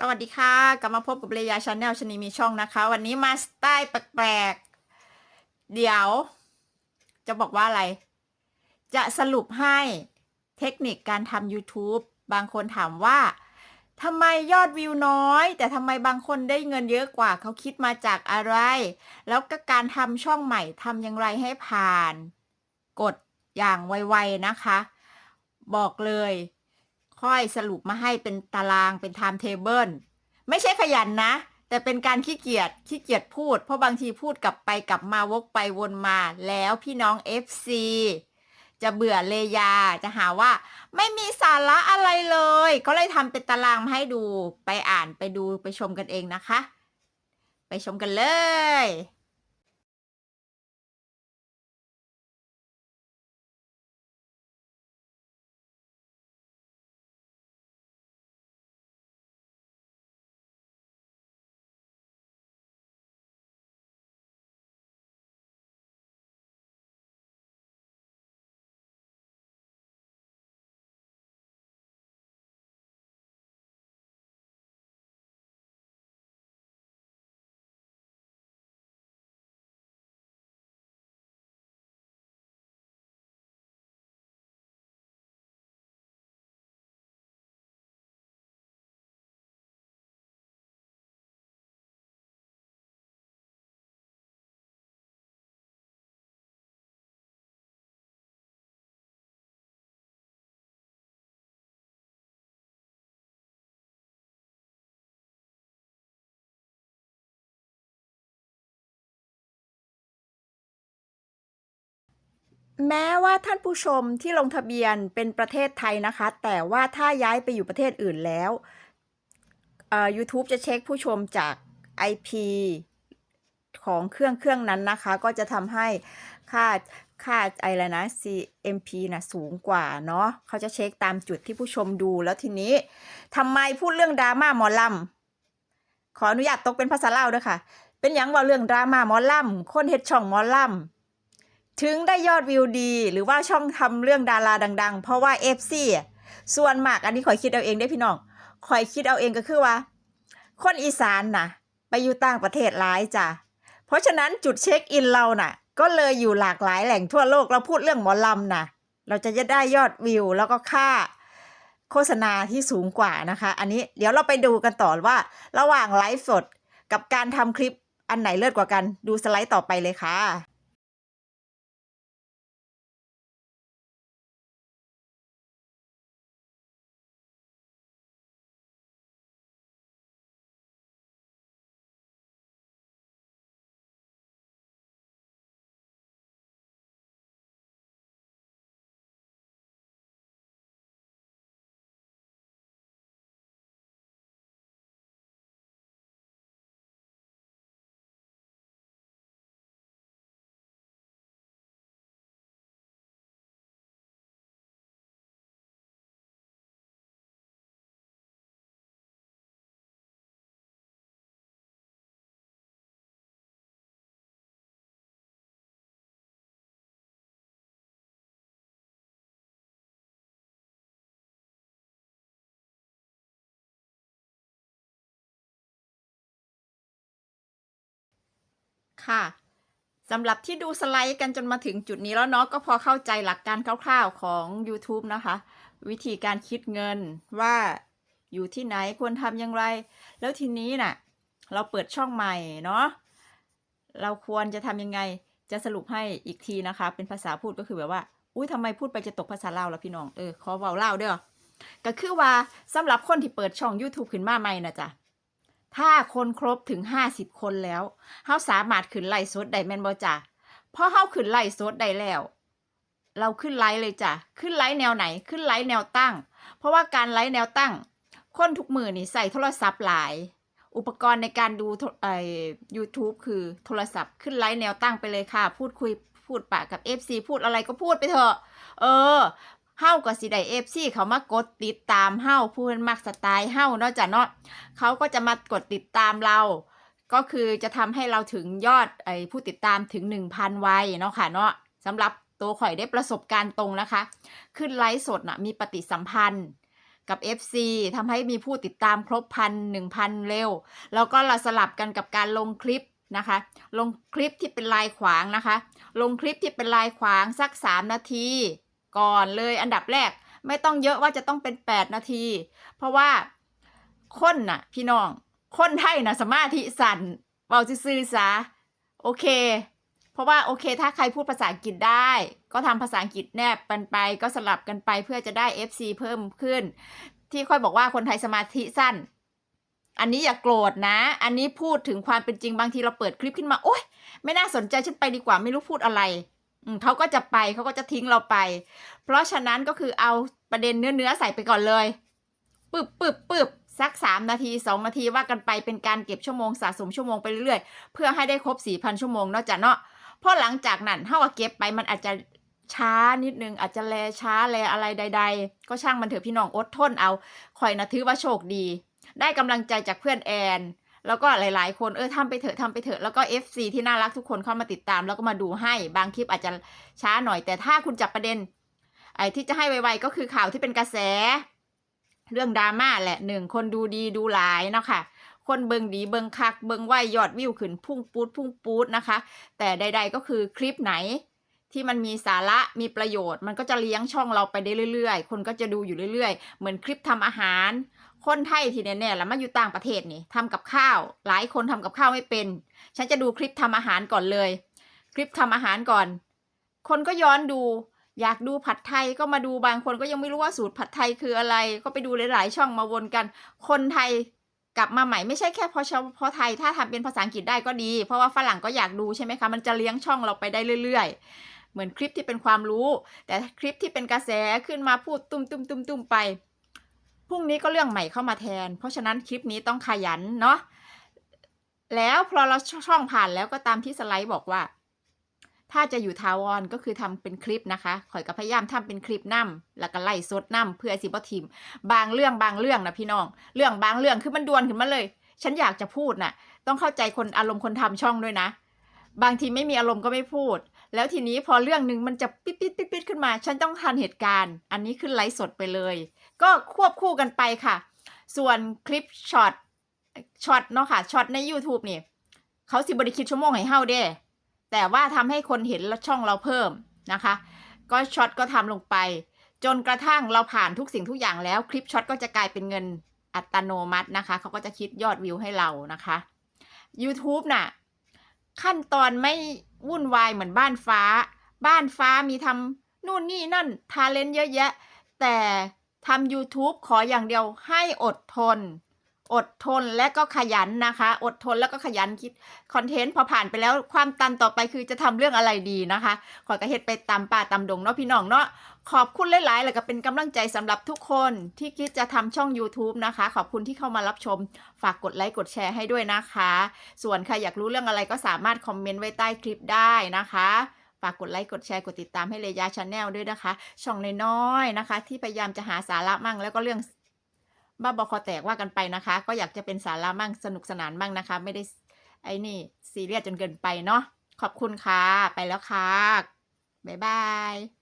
สวัสดีค่ะ กลับมาพบกับเรยาชาแนลชนีมีช่องนะคะ วันนี้มาสไตล์แปลกๆ เดี๋ยว จะบอกว่าอะไร จะสรุปให้เทคนิคการทำ YouTube บางคนถามว่าทำไมยอดวิวน้อย แต่ทำไมบางคนได้เงินเยอะกว่าเขาคิดมาจากอะไร แล้วก็การทำช่องใหม่ทำอย่างไรให้ผ่าน กดอย่างไวๆนะคะ บอกเลย ค่อยสรุปมาให้เป็นตารางเป็นไทม์เทเบิลไม่ใช่ขยันนะ แต่เป็นการขี้เกียจขี้เกียจพูด เพราะบางทีพูดกลับไปกลับมาวกไปวนมาแล้วพี่น้อง FC จะเบื่อเลยาจะหาว่า ไม่มีสาระอะไรเลย ก็เลยทำเป็นตารางมาให้ดูไปอ่านไปดูไปชมกันเองนะคะ ไปชมกันเลย แม้ว่าท่านผู้ชมที่ลงทะเบียนเป็นประเทศไทยนะคะ แต่ว่าถ้าย้ายไปอยู่ประเทศอื่นแล้วเอ่อ YouTube จะเช็คผู้ชมจาก IP ของเครื่องเครื่องนั้นนะคะ ก็จะทำให้ค่าค่าอะไรนะ CMP นะสูงกว่าเนาะเขาจะเช็คตามจุดที่ผู้ชมดูแล้วทีนี้ทำไมพูดเรื่องดราม่าหมอลำขออนุญาตตกเป็นภาษาลาวด้วยค่ะ เป็นหยังว่าเรื่องดราม่าหมอลำคนเฮ็ดช่องหมอลำ ถึงได้ยอดวิวดี หรือว่าช่องทำเรื่องดาราดัง ๆ เพราะว่า FC อะส่วนมากอันนี้ขอยคิดเอาเองได้พี่น้องขอยคิดเอาเองก็คือว่า คนอีสานน่ะไปอยู่ต่างประเทศหลายจ้ะเพราะฉะนั้นจุดเช็คอินเราน่ะ ก็เลยอยู่หลากหลายแหล่งทั่วโลกเราพูดเรื่องหมอลำน่ะ เราจะได้ยอดวิวแล้วก็ค่าโฆษณาที่สูงกว่านะคะ อันนี้เดี๋ยวเราไปดูกันต่อว่า ระหว่างไลฟ์สดกับการทำคลิปอันไหนเลิศกว่ากัน ดูสไลด์ต่อไปเลยค่ะ ค่ะสำหรับที่ดูสไลด์กันจนมาถึงจุดนี้แล้วเนาะก็พอเข้าใจหลักการคร่าวๆของ YouTube นะคะ วิธีการคิดเงินว่าอยู่ที่ไหนควรทำอย่างไร แล้วทีนี้น่ะ เราเปิดช่องใหม่เนาะเราควรจะทำยังไงจะสรุปให้อีกทีนะคะ เป็นภาษาพูดก็คือแบบว่า อุ้ยทำไมพูดไปจะตกภาษาลาวล่ะพี่น้องเออขอเว้าลาวเด้อก็คือว่าสำหรับคนที่เปิดช่อง YouTube ขึ้นมาใหม่นะจ๊ะ ถ้าคนครบถึงห้าสิบคนแล้วเฮาสามารถขึ้นไลฟ์สดได้แม่นบ่จ้ะพอเฮาขึ้นไลฟ์สดได้แล้ว เราขึ้นไลฟ์เลยจ้ะขึ้นไลฟ์แนวไหนขึ้นไลฟ์แนวตั้ง เพราะว่าการไลฟ์แนวตั้ง คนทุกมือนี่ใส่โทรศัพท์หลาย อุปกรณ์ในการดูไอ้ YouTube คือโทรศัพท์ขึ้นไลฟ์แนวตั้งไปเลยค่ะ พูดคุยพูดปากกับ FC พูดอะไรก็พูดไปเถอะ เออ เฮาก็สิได้ FC เขามากดติดตามเฮาผู้เพิ่นมักสไตล์เฮาเนาะจ้ะเนาะเขาก็จะมากดติดตามเรา ก็คือจะทำให้เราถึงยอดไอ้ผู้ติดตามถึง1,000ไวเนาะค่ะเนาะสำหรับตัวข่อยได้ประสบการณ์ตรงนะคะ ขึ้นไลฟ์สดน่ะมีปฏิสัมพันธ์กับ FC ทำให้มีผู้ติดตามครบพันหนึ่งพันเร็ว แล้วก็เราสลับกันกับการลงคลิปนะคะ ลงคลิปที่เป็นลายขวางนะคะ ลงคลิปที่เป็นลายขวางสัก 3 นาที ก่อนเลยอันดับแรกไม่ต้องเยอะว่าจะต้องเป็น 8 นาที เพราะว่าคนน่ะ พี่น้อง คนไทยน่ะสมาธิสั่นเบาซื่อซะโอเค เพราะว่าโอเค ถ้าใครพูดภาษาอังกฤษได้ ก็ทำภาษาอังกฤษแนบกันไป ก็สลับกันไปเพื่อจะได้ FC เพิ่มขึ้น ที่ค่อยบอกว่าคนไทยสมาธิสั้น อันนี้อย่าโกรธนะ อันนี้พูดถึงความเป็นจริงบางทีเราเปิดคลิปขึ้นมา โอ๊ย ไม่น่าสนใจฉันไปดีกว่าไม่รู้พูดอะไร เขาก็จะไปเขาก็จะทิ้งเราไป เพราะฉะนั้นก็คือเอาประเด็นเนื้อเนื้อๆใส่ไปก่อนเลยปึ๊บปึ๊บปึ๊บสักสามนาทีสองนาทีว่ากันไปเป็นการเก็บชั่วโมงสะสมชั่วโมงไปเรื่อยๆ เพื่อให้ได้ครบสี่พันชั่วโมงเนอกจากเนาะเพราะหลังจากนั้นถ้าว่าเก็บไปมันอาจจะช้านิดนึง อาจจะแลช้าแลอะไรใด ๆ ก็ช่างมันเถอะพี่น้องอดทนเอาคอยนะถือว่าโชคดี ได้กำลังใจจากเพื่อนแอน แล้วก็หลายๆ คนเออทำไปเถอะทำไปเถอะแล้วก็ FC ที่น่ารักทุกคนเข้ามาติดตาม แล้วก็มาดูให้บางคลิปอาจจะช้าหน่อย แต่ถ้าคุณจับประเด็น ไอ้ที่จะให้ไวๆก็คือข่าวที่เป็นกระแส เรื่องดราม่าแหละหนึ่งคนดูดีดูหลายเนาะค่ะ คนเบิงดีเบิงคัก เบิงไหวยอดวิวขึ้นพุ่งปูดพุ่งปูดนะคะ แต่ใด ๆ ก็คือคลิปไหนที่มันมีสาระมีประโยชน์ มันก็จะเลี้ยงช่องเราไปได้เรื่อย ๆ คนก็จะดูอยู่เรื่อย ๆ เหมือนคลิปทำอาหาร คนไทยที่แน่ๆแล้วมาอยู่ต่างประเทศนี่ทำกับข้าว หลายคนทำกับข้าวไม่เป็น ฉันจะดูคลิปทำอาหารก่อนเลย คลิปทำอาหารก่อน คนก็ย้อนดู อยากดูผัดไทยก็มาดูบางคนก็ยังไม่รู้ว่าสูตรผัดไทยคืออะไร ก็ไปดูหลายๆช่องมาวนกัน คนไทยกลับมาใหม่ไม่ใช่แค่เพราะเฉพาะไทยถ้าทำเป็นภาษาอังกฤษได้ก็ดี เพราะว่าฝรั่งก็อยากดูใช่ไหมคะมันจะเลี้ยงช่องเราไปได้เรื่อย ๆ เหมือนคลิปที่เป็นความรู้ แต่คลิปที่เป็นกระแสขึ้นมาพูดตุ้มตุ้มตุ้มตุ้มไป พรุ่งนี้ก็เรื่องใหม่เข้ามาแทน เพราะฉะนั้นคลิปนี้ต้องขยันเนาะแล้วพอเราช่องผ่านแล้วก็ตามที่สไลด์บอกว่า ถ้าจะอยู่ทาวอนก็คือทำเป็นคลิปนะคะข่อยก็พยายามทำเป็นคลิปนํแล้วก็ไล่สดนํเพื่อสิบ่ทิมบางเรื่องบางเรื่องนะพี่น้อง เรื่องบางเรื่องคือมันดวนขึ้นมาเลย ฉันอยากจะพูดน่ะ ต้องเข้าใจคนอารมณ์คนทำช่องด้วยนะ บางทีไม่มีอารมณ์ก็ไม่พูด แล้วทีนี้พอเรื่องหนึ่งมันจะปิดปิดปิดปิดขึ้นมา ฉันต้องทันเหตุการณ์ อันนี้ขึ้นไลฟ์สดไปเลย ก็ควบคู่กันไปค่ะ ส่วนคลิปช็อตช็อตเนาะค่ะช็อตใน YouTube นี่ เขาสิบริคิดชั่วโมงให้เฮาเด้ แต่ว่าทำให้คนเห็นช่องเราเพิ่มนะคะ ก็ช็อตก็ทำลงไป จนกระทั่งเราผ่านทุกสิ่งทุกอย่างแล้วคลิปช็อตก็จะกลายเป็นเงินอัตโนมัตินะคะ เขาก็จะคิดยอดวิวให้เรานะคะ YouTube น่ะ ขั้นตอนไม่วุ่นวายเหมือนบ้านฟ้า บ้านฟ้ามีทำนู่นนี่นั่นทาเลนต์เยอะแยะ แต่ ทำ YouTube ขออย่างเดียวให้อดทน อดทนและก็ขยันนะคะ อดทนแล้วก็ขยันคิดคอนเทนต์พอผ่านไปแล้วความตันต่อไปคือจะทำเรื่องอะไรดีนะคะขอกระเฮ็ดไปตามป่าตามดงเนาะพี่น้องเนาะขอบคุณหลายๆ แล้วก็เป็นกำลังใจสำหรับทุกคนที่คิดจะทำช่อง YouTube นะคะ ขอบคุณที่เข้ามารับชม ฝากกดไลค์กดแชร์ให้ด้วยนะคะ ส่วนใครอยากรู้เรื่องอะไรก็สามารถคอมเมนต์ไว้ใต้คลิปได้นะคะ ฝากกดไลค์กดแชร์กดติดตามให้เลยาชาแนลด้วยนะคะ ช่องน้อยๆนะคะ ที่พยายามจะหาสาระมั่งแล้วก็เรื่องบ้าบอคอแตกว่ากันไปนะคะ ก็อยากจะเป็นสาระมั่งสนุกสนานมั่งนะคะ ไม่ได้ไอ้นี่ซีเรียสจนเกินไปเนาะขอบคุณค่ะ ไปแล้วค่ะ บ๊ายบาย